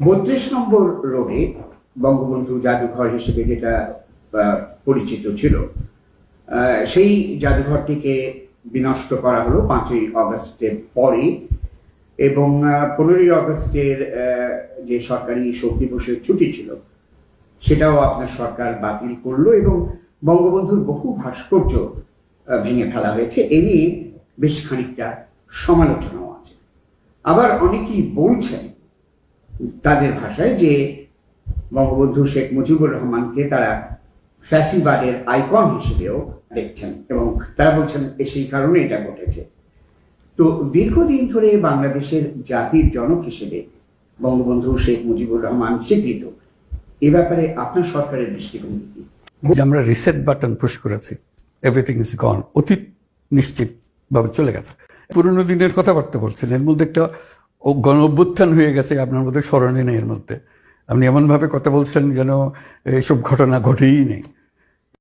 বত্রিশ নম্বর রোডে বঙ্গবন্ধু জাদুঘর হিসেবে যেটা পরিচিত ছিল সেই জাদুঘরটিকে বিনষ্ট করা হলো পাঁচই অগস্টের পরে এবং পনেরোই অগস্টের যে সরকারি শোক দিবসের ছুটি ছিল, সেটাও আপনার সরকার বাতিল করল এবং বঙ্গবন্ধুর বহু ভাস্কর্য ভেঙে ফেলা হয়েছে। এ নিয়ে বেশ খানিকটা সমালোচনাও আছে। আবার অনেকেই বলছেন তাদের ভাষায় যে বঙ্গবন্ধু শেখ মুজিবুর রহমানকে তারা ফ্যাসিবাদের আইকন হিসেবেও দেখছেন এবং তারা বলছেন সেই কারণে এটা ঘটেছে। তো দীর্ঘদিন ধরে বাংলাদেশের জাতির জনক হিসেবে বঙ্গবন্ধু শেখ মুজিবুর রহমান স্বীকৃত। এ ব্যাপারে আপনার সরকারের দৃষ্টিভঙ্গি কি? আমরা রিসেট বাটন পুশ করেছি এভরিথিং ইজ গন অতীত নিশ্চিত ভাবে চলে গেছে। পুরনো দিনের কথাবার্তা বলছেন, এর মধ্যে একটা ও গণ অভ্যুত্থান হয়ে গেছে আপনার মধ্যে স্মরণে নেই এর মধ্যে। আপনি এমনভাবে কথা বলছেন যেন এইসব ঘটনা ঘটেই নেই।